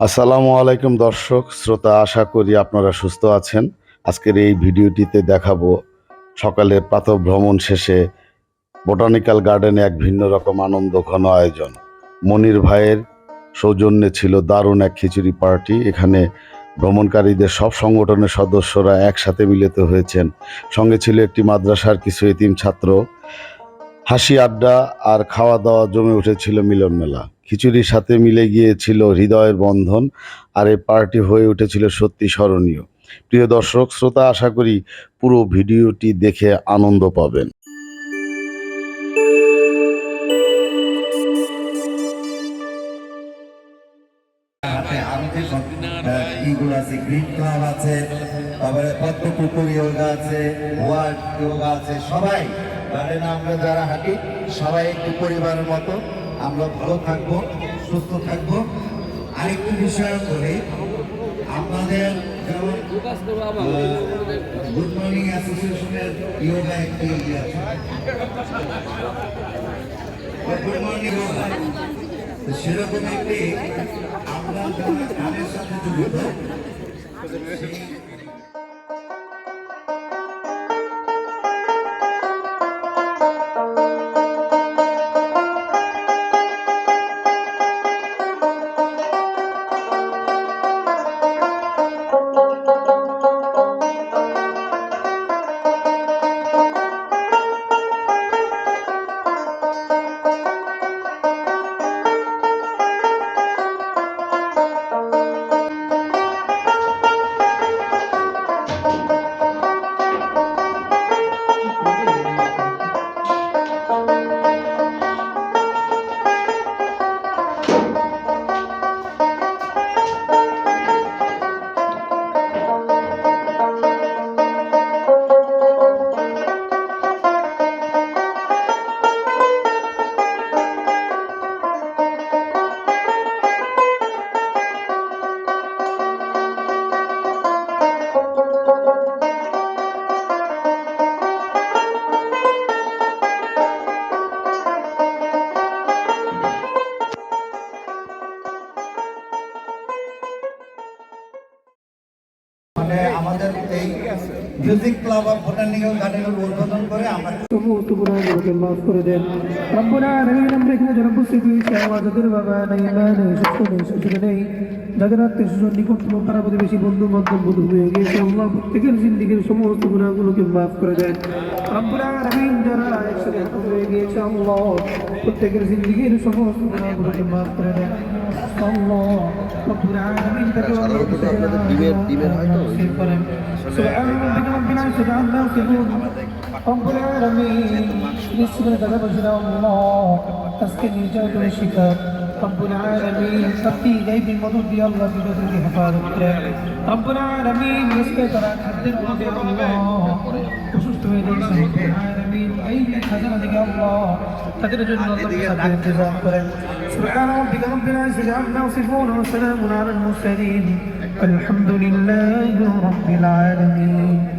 আসসালামু আলাইকুম দর্শক, শ্রোতা, আশা করি আপনারা সুস্থ আছেন। আজকের এই ভিডিওটিতে দেখাবো সকালের প্রাতঃ ভ্রমণ শেষে বোটানিক্যাল গার্ডেনে এক ভিন্ন রকম আনন্দ ঘন আয়োজন। মনির ভাইয়ের সৌজন্যে ছিল দারুণ এক খিচুড়ি পার্টি। এখানে ভ্রমণকারীদের সব সংগঠনের সদস্যরা একসাথে মিলিত হয়েছেন। সঙ্গে ছিল একটি মাদ্রাসার কিছু এতিম ছাত্র। হাসি আড্ডা আর খাওয়া দাওয়া জমে উঠেছিল মিলন মেলা। খিচুড়ির সাথে মিলে গিয়েছিল হৃদয়ের বন্ধন আর এই পার্টি হয়ে উঠেছিল সত্যি স্মরণীয়। প্রিয় দর্শক, শ্রোতা, আশা করি পুরো ভিডিওটি দেখে আনন্দ পাবেন। আছে গ্রিন ক্লাব আছে তারপরে পদ্মপুকুর ইয়োগা আছে, ওয়ার্ল্ড ইয়োগা আছে, সবাই। গার্ডেনে আমরা যারা হাঁটি, সবাই একটি পরিবারের মতো। আমরা ভালো থাকব, সুস্থ থাকব। আরেকটি বিষয় বলি আপনাদের গুড মর্নিং অ্যাসোসিয়েশনের ইয়োগা একটি ইয়ে গুড মর্নিং সেরকম একটি গানের সাথে মানে আমাদের মিউজিক ক্লাব অফ বোটানিক্যাল গার্ডেনের উদ্বোধন করে আমরা সমস্ত গুণাগুলোকে মাফ করে দেন। রব্বুনা আলামিন আমরা এখানে যারা উপস্থিত হয়েছি আমার যাদের বাবা নেই মা নেই সুস্থ নেই সুস্থ নেই যাদের আত্মীয় স্বজন নিকটতম পাড়া প্রতিবেশী বন্ধু বান্ধব বধু হয়ে গিয়েছে আল্লাহ প্রত্যেকের জিন্দিগির সমস্ত গুণাগুলোকে মাফ করে দেন। রব্বুনা আলামিন যারা একসাথে হাত হয়ে গিয়েছে আল্লাহ প্রত্যেকের জিন্দিগির সমস্ত গুণাগুলোকে মাফ করে দেন। আল্লাহ রব্বুনা আলামিন তাকে ডিমের ডিমের হয়তো سبحان ربك رب العزة عما يصفون رب العالمين بسم الله بشر الله تسكن الجود والشفاء رب العالمين ربي غيب المضر يا الله بجدك حفاظك رب العالمين يسكت عن حد المضر يا الله وشفت إليك رب العالمين أي حزنك يا الله تدرج النظر بحق الانتظام سبحان ربك رب العزة عما يصفون وسلام على المرسلين الحمد لله رب العالمين